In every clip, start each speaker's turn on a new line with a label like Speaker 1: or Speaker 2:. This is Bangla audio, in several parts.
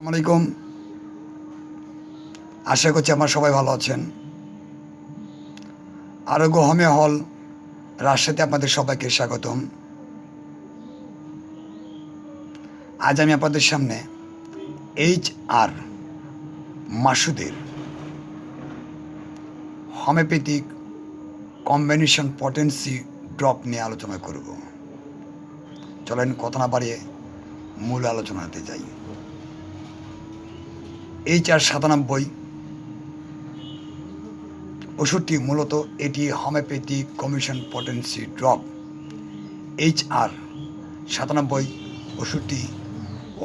Speaker 1: আসসালামাইকুম আশা করছি আমার সবাই ভালো আছেন। আরোগ্য হোমে হল রাজশাহীতে আপনাদের সবাইকে স্বাগতম। আজ আমি আপনাদের সামনে এইচ আর মাসুদের হোমিওপ্যাথিক কম্বিনেশন পটেন্সি ড্রপ নিয়ে আলোচনা করব। চলেন কথা না বাড়িয়ে মূল আলোচনাতে যাই। এই চার সাতানব্বই ওষুধটি মূলত এটি homeopathy commission potency drop H R সাতানব্বই ওষুধটি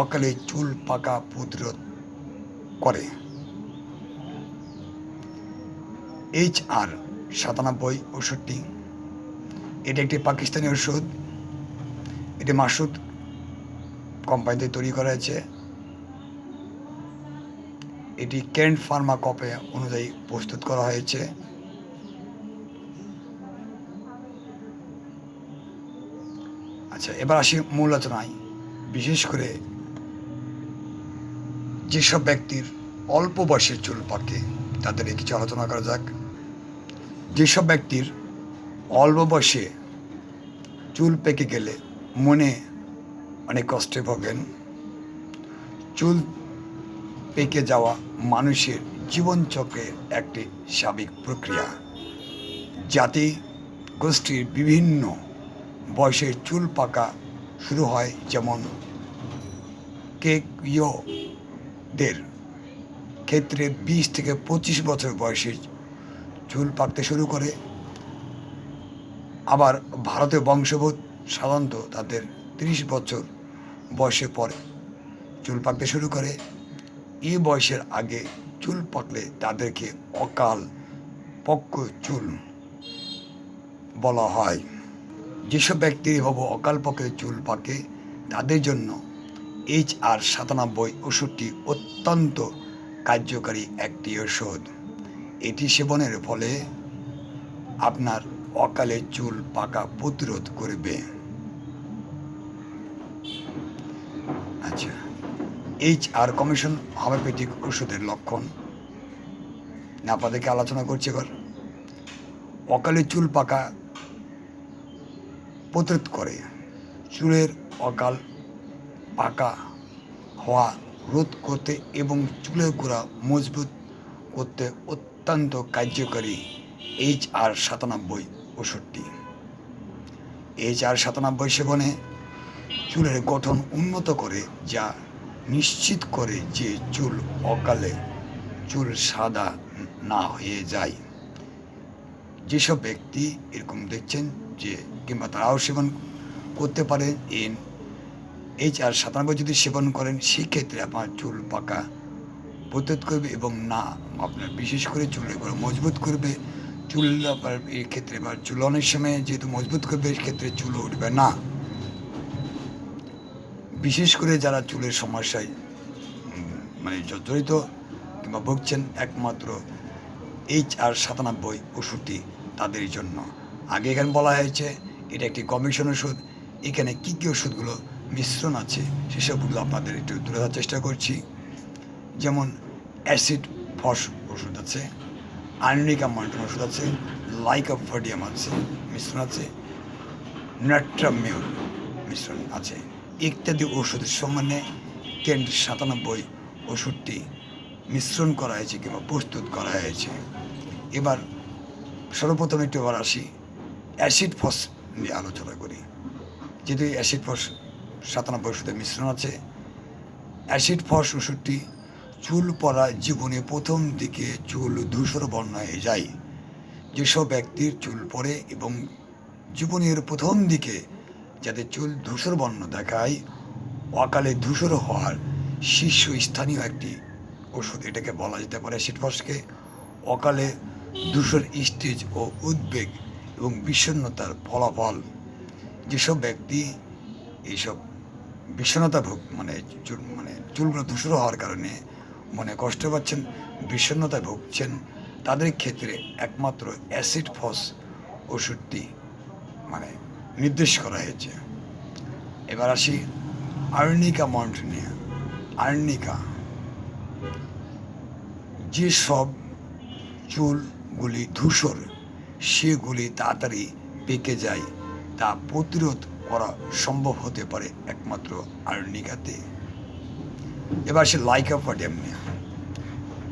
Speaker 1: অকালে চুল পাকা প্রতিরোধ করে। এইচ আর সাতানব্বই ওষুধটি, এটি একটি পাকিস্তানি ওষুধ। এটি মাসুদ কোম্পানিতে তৈরি করা হয়েছে। এটি কেন্ট ফার্মা কপে অনুযায়ী প্রস্তুত করা হয়েছে। আচ্ছা এবার আসি মূল আলোচনায়। বিশেষ করে যেসব ব্যক্তির অল্প বয়সের চুল পাকে তাদের কিছু আলোচনা করা যাক। যেসব ব্যক্তির অল্প বয়সে চুল পেকে গেলে মনে অনেক কষ্টে ভোগেন, চুল পেকে যাওয়া মানুষের জীবনচক্রের একটি স্বাভাবিক প্রক্রিয়া। জাতি গোষ্ঠীর বিভিন্ন বয়সের চুল পাকা শুরু হয় যেমন কেকইয়োদের। ক্ষেত্রে বিশ থেকে পঁচিশ বছর বয়সে চুল পাকতে শুরু করে। আবার ভারতীয় বংশবোধ সাধারণত তাদের তিরিশ বছর বয়সের পরে চুল পাকতে শুরু করে। এই বয়সের আগে চুল পাকলে তাদেরকে অকাল পক্ক চুল বলা হয়। যেসব ব্যক্তির হব অকাল পক্ষে চুল পাকে, তাদের জন্য এইচ আর সাতানব্বই ওষুধটি অত্যন্ত কার্যকারী একটি ওষুধ। এটি সেবনের ফলে আপনার অকালে চুল পাকা প্রতিরোধ করবে। আচ্ছা। এইচ আর কমিশন হোমিওপ্যাথিক ওষুধের লক্ষণ। না আপনাদেরকে আলোচনা করছি এবার। অকালে চুল পাকা, প্রতিরোধ করে। চুলের অকাল পাকা হওয়া, রোধ করতে এবং চুলের গোড়া মজবুত করতে অত্যন্ত কার্যকরী এইচ আর সাতানব্বই ওষুধটি। এইচ আর সাতানব্বই সেবনে চুলের গঠন উন্নত করে, যা নিশ্চিত করে যে চুল অকালে চুল সাদা না হয়ে যায়। যেসব ব্যক্তি এরকম দেখছেন যে কিংবা তারাও সেবন করতে পারে এন এইচ আর সাতানব্বই যদি সেবন করেন, সেক্ষেত্রে আপনার চুল পাকা প্রতিরোধ করবে এবং না, আপনার বিশেষ করে চুল করে মজবুত করবে। চুল আপনার এই ক্ষেত্রে বা চুল অনেক সময় যেহেতু মজবুত করবে ক্ষেত্রে চুল উঠবে না। বিশেষ করে যারা চুলের সমস্যায় মানে জর্জরিত কিংবা ভুগছেন একমাত্র এইচ আর সাতানব্বই ওষুধটি তাদের জন্য। আগে এখানে বলা হয়েছে, এটা একটি কমিশন ওষুধ। এখানে কী কী ওষুধগুলো মিশ্রণ আছে, সেসবগুলো আপনাদের একটু তুলে ধরার চেষ্টা করছি। যেমন অ্যাসিড ফস ওষুধ আছে আর্নিকা মন্টন ওষুধ আছে লাইক অফ লাইকোফোডিয়াম আছে, মিশ্রণ আছে নাট্রামিউল মিশ্রণ আছে। ইত্যাদি ওষুধের সমানে কেন্ট সাতানব্বই ওষুধটি মিশ্রণ করা হয়েছে কিংবা প্রস্তুত করা হয়েছে। এবার সর্বপ্রথম একটু এবার আসি অ্যাসিড ফস নিয়ে আলোচনা করি। যেহেতু অ্যাসিড ফস সাতানব্বই ওষুধের মিশ্রণ আছে, অ্যাসিড ফস ওষুধটি চুল পড়া জীবনে প্রথম দিকে চুল ধূসর বর্ণ হয়ে যায়। যেসব ব্যক্তির চুল পড়ে এবং জীবনের প্রথম দিকে যাদের চুল ধূসর বর্ণ দেখায়, অকালে ধূসর হওয়ার শীর্ষস্থানীয় একটি ওষুধ এটাকে বলা যেতে পারে শীতফসকে অকালে ধূসর স্টেজ ও উদ্বেগ এবং বিষণ্ণতার ফলাফল। যেসব ব্যক্তি এইসব বিষণ্ণতা ভোগ মানে চুল মানে চুলগুলো ধূসর হওয়ার কারণে মনে কষ্ট পাচ্ছেন, বিষণ্ণতায় ভুগছেন, তাদের ক্ষেত্রে একমাত্র অ্যাসিড ফস ওষুধটি মানে নির্দেশ করা হয়েছে। এবার আসি আর্নিকা মন্ট নিয়ে। আর্নিকা। যেসব চুলগুলি ধূসর, সেগুলি তাড়াতাড়ি পেকে যায়, তা প্রতিরোধ করা সম্ভব হতে পারে একমাত্র আর্নিকাতে। এবার সে লাইকাফাডিয়াম নিয়ে।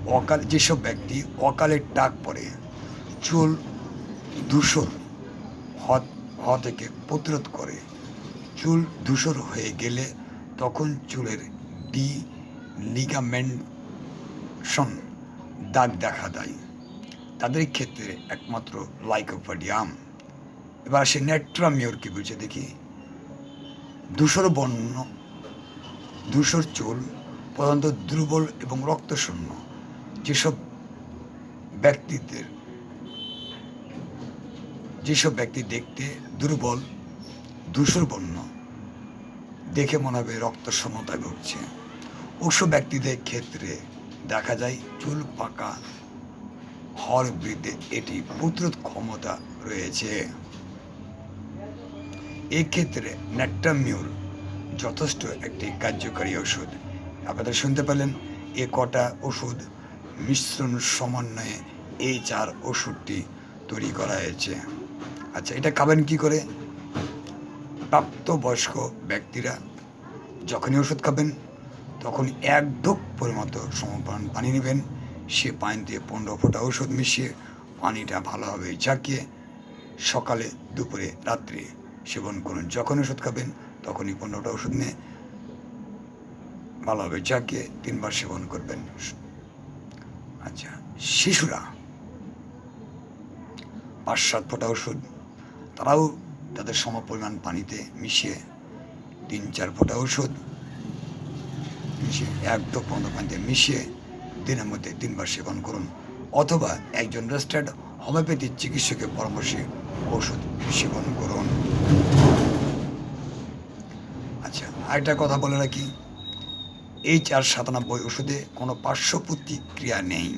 Speaker 1: অকাল, যেসব ব্যক্তি অকালে টাক পড়ে চুল ধূসর হওয়া- হওয়া থেকে প্রতিরোধ করে। চুল ধূসর হয়ে গেলে তখন চুলের ডি লিগামেন্টশন দাগ দেখা দেয়। তাদের ক্ষেত্রে একমাত্র লাইকোপাডিয়াম। এবার সে নেট্রামিওর কি বলছে দেখি। ধূসর বর্ণ, ধূসর চুল প্রধানত দুর্বল এবং রক্তশূন্য। যেসব ব্যক্তিদের যেসব ব্যক্তি দেখতে দুর্বল বর্ণ দেখে মনে হবে রক্ত শূন্যতায় ঘটছে ওসব ব্যক্তিদের ক্ষেত্রে দেখা যায় চুল পাকা হওয়ার বৃদ্ধে এটি প্রতিরোধ ক্ষমতা রয়েছে। এক্ষেত্রে ন্যাট্টামিউল যথেষ্ট একটি কার্যকারী ওষুধ আপনারা শুনতে পেলেন, এ কটা ওষুধ মিশ্রণ সমন্বয়ে এই চার ওষুধটি তৈরি করা হয়েছে। আচ্ছা এটা খাবেন কি করে? প্রাপ্তবয়স্ক ব্যক্তিরা যখনই ওষুধ খাবেন, তখন এক ঢোক পরিমতো সমপরিমাণ পানি নেবেন। সে পানি দিয়ে পনেরো ফোঁটা ওষুধ মিশিয়ে পানিটা ভালোভাবে ঝাঁকিয়ে সকালে, দুপুরে, রাত্রে সেবন করুন। যখন ওষুধ খাবেন, তখনই পনেরোটা ওষুধ নিয়ে ভালোভাবে ঝাঁকিয়ে তিনবার সেবন করবেন। আচ্ছা শিশুরা পাঁচ সাত ফোঁটা ওষুধ তারাও তাদের সমপরিমাণ পানিতে মিশিয়ে তিন চার ফোঁটা ওষুধ মিশিয়ে এক দু পনেরো পানিতে মিশিয়ে দিনের মধ্যে তিনবার সেবন করুন। অথবা একজন রেজিস্টার্ড হোমিওপ্যাথি চিকিৎসকের পরামর্শে ওষুধ সেবন করুন। আচ্ছা আরেকটা কথা বলে রাখি। এই চার সাতানব্বই ওষুধে কোনো পার্শ্ব প্রতিক্রিয়া নেই।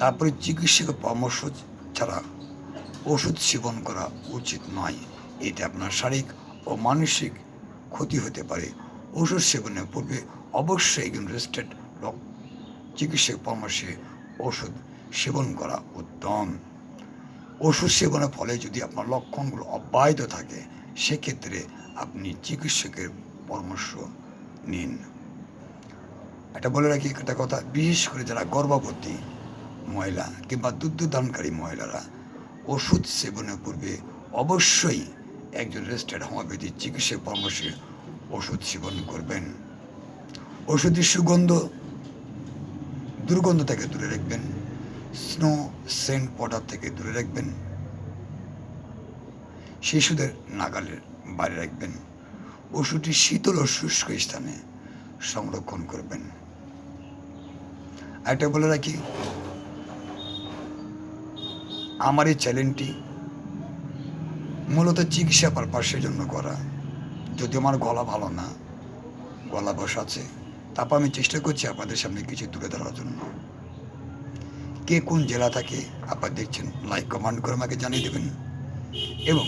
Speaker 1: তারপরে চিকিৎসকের পরামর্শ ছাড়া ওষুধ সেবন করা উচিত নয়। এতে আপনার শারীরিক ও মানসিক ক্ষতি হতে পারে। ওষুধ সেবনের পূর্বে অবশ্যই একজন রেজিস্টার্ড চিকিৎসক পরামর্শে ওষুধ সেবন করা উত্তম। ওষুধ সেবনের ফলে যদি আপনার লক্ষণগুলো অব্যাহত থাকে, সেক্ষেত্রে আপনি চিকিৎসকের পরামর্শ নিন। এটা বলে রাখি একটা কথা, বিশেষ করে যারা গর্ভবতী মহিলা কিংবা দুগ্ধদানকারী মহিলারা ওষুধ সেবনের পূর্বে অবশ্যই একজন রেজিস্টার্ড হোমিওপ্যাথি চিকিৎসক পরামর্শে ওষুধ সেবন করবেন। ওষুধের সুগন্ধ, দুর্গন্ধ থেকে দূরে রাখবেন। স্নো সেন্ট পটার থেকে দূরে রাখবেন। শিশুদের নাগালের বাইরে রাখবেন। ওষুধটি শীতল ও শুষ্ক স্থানে সংরক্ষণ করবেন। একটা বলে রাখি আমার এই চ্যানেলটি মূলত চিকিৎসা পারপাসের জন্য করা। যদি আমার গলা ভালো না, গলা বসাচ্ছে তারপর আমি চেষ্টা করছি আপনাদের সামনে কিছু তুলে ধরার জন্য। কে কোন জেলা থাকে, আপনারা দেখছেন লাইক কমেন্ট করে আমাকে জানিয়ে দেবেন। এবং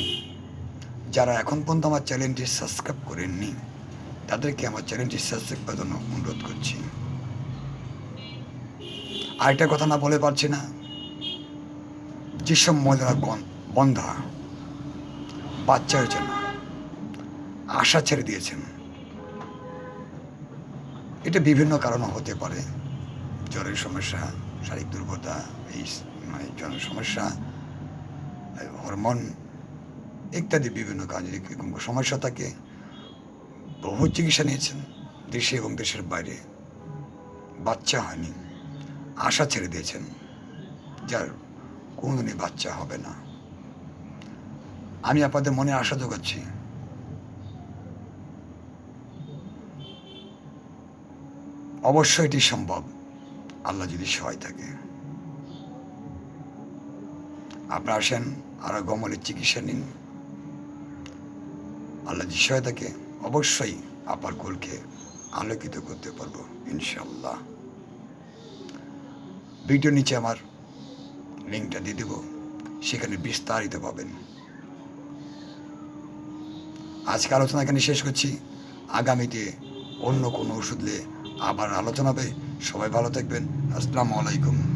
Speaker 1: যারা এখন পর্যন্ত আমার চ্যানেলটি সাবস্ক্রাইব করেননি, তাদেরকে আমার চ্যানেলটি সাবস্ক্রাইব করার জন্য অনুরোধ করছি। আরেকটা কথা না বলে পারছি না। যেসব মহিলারা বন্ধা বাচ্চা হয়েছে না আশা ছেড়ে দিয়েছেন। এটা বিভিন্ন কারণে হতে পারে। জ্বরের সমস্যা, শারীরিক দুর্বলতা, এই মানে জ্বরের সমস্যা, হরমোন ইত্যাদি বিভিন্ন কাজে সমস্যা থাকে, বহু চিকিৎসা নিয়েছেন দেশে এবং দেশের বাইরে। বাচ্চা হয়নি, আশা ছেড়ে দিয়েছেন, যার কোনোদিনই বাচ্চা হবে না। আমি আপনাদের মনে আশা যোগাচ্ছি অবশ্যই এটি সম্ভব। আল্লাহ যদি সহায় থাকে। আপনারা আসেন, আরও গমনের চিকিৎসা নিন। আল্লাহ যদি সহায় থাকে, অবশ্যই আপার গোলকে আলোকিত করতে পারব ইনশাল্লাহ ভিডিও নিচে আমার লিঙ্কটা দিয়ে দেবো। সেখানে বিস্তারিত পাবেন। আজকে আলোচনা এখানে শেষ করছি। আগামীতে অন্য কোনো ওষুধ নিয়ে আবার আলোচনা হবে। সবাই ভালো থাকবেন। আসসালামু আলাইকুম।